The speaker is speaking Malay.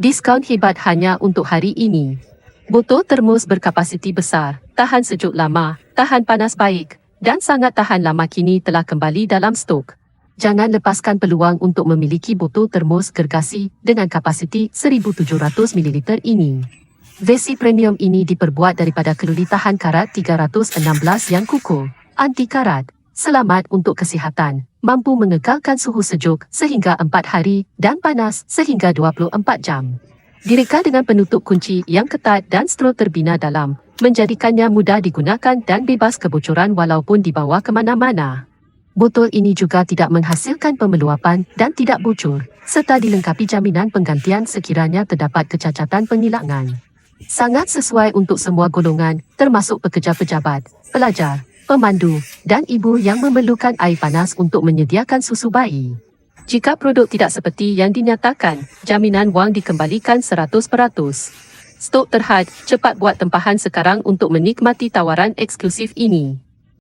Diskaun hebat hanya untuk hari ini. Botol termos berkapasiti besar, tahan sejuk lama, tahan panas baik dan sangat tahan lama kini telah kembali dalam stok. Jangan lepaskan peluang untuk memiliki botol termos gergasi dengan kapasiti 1700 ml ini. Versi premium ini diperbuat daripada keluli tahan karat 316 yang kukuh, anti karat, selamat untuk kesihatan, mampu mengekalkan suhu sejuk sehingga 4 hari dan panas sehingga 24 jam. Direka dengan penutup kunci yang ketat dan stro terbina dalam, menjadikannya mudah digunakan dan bebas kebocoran walaupun dibawa ke mana-mana. Botol ini juga tidak menghasilkan pemeluapan dan tidak bocor, serta dilengkapi jaminan penggantian sekiranya terdapat kecacatan pengilangan. Sangat sesuai untuk semua golongan, termasuk pekerja pejabat, pelajar, pemandu dan ibu yang memerlukan air panas untuk menyediakan susu bayi. Jika produk tidak seperti yang dinyatakan, jaminan wang dikembalikan 100%. Stok terhad, cepat buat tempahan sekarang untuk menikmati tawaran eksklusif ini.